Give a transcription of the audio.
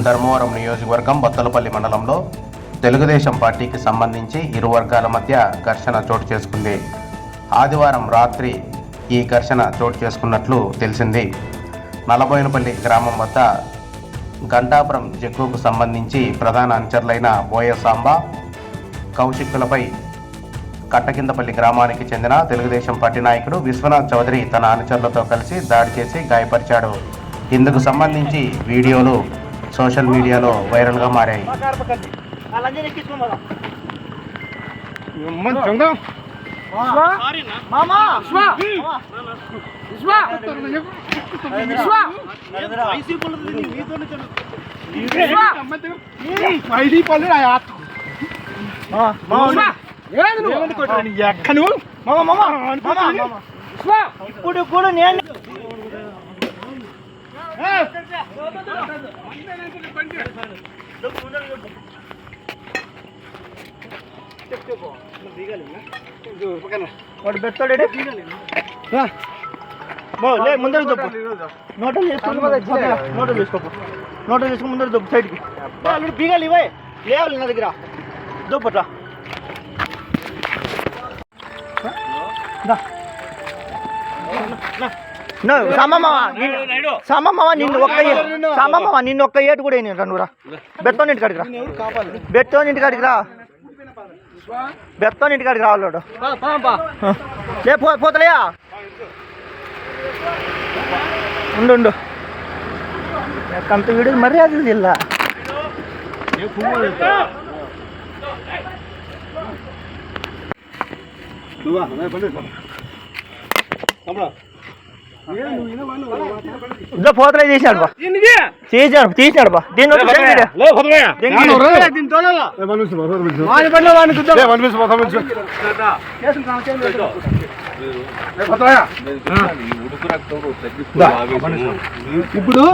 ధర్మవరం నియోజకవర్గం బత్తలపల్లి మండలంలో తెలుగుదేశం పార్టీకి సంబంధించి ఇరు వర్గాల మధ్య ఘర్షణ చోటు చేసుకుంది. ఆదివారం రాత్రి ఈ ఘర్షణ చోటు చేసుకున్నట్లు తెలిసింది. నలబోయినపల్లి గ్రామం వద్ద గంటాపురం జగ్గుకు సంబంధించి ప్రధాన అనుచరులైన బోయ సాంబా కౌశిక్కులపై కట్టకిందపల్లి గ్రామానికి చెందిన తెలుగుదేశం పార్టీ నాయకుడు విశ్వనాథ్ చౌదరి తన అనుచరులతో కలిసి దాడి చేసి గాయపరిచాడు. ఇందుకు సంబంధించి వీడియోలు సోషల్ మీడియాలో వైరల్గా మారాయి. ఎక్కను? ఇప్పుడు కూడా నేను వాడు పెడతాడే లే ముందర దొప్పు నోటలు చేసుకో నోటలు చేసుకో నోటలు చేసుకో ముందర దొప్పు సైడ్కి. అల్లుడు బీగాలి ఇవ్వే. లేవాలి నా దగ్గర. దొప్పట్రా సమమ్మవ సామమ్మ నిన్ను ఒక్క ఏ- నిన్ను ఒక్క ఏటు కూడా నేను రా బెత్తం ఇంటి కాడికి రా. బెత్తం ఇంటి కాడికి రా. బెత్తం ఇంటి కాడికి రావాలి వాడు. లే పో పోతలేయా ఉండు ఉండు. కంత వీడు మర్యాద ఇలా పోతలే చేసినాడు బా చేసినాడు తీసినాడు బా దీన్ని? ఇప్పుడు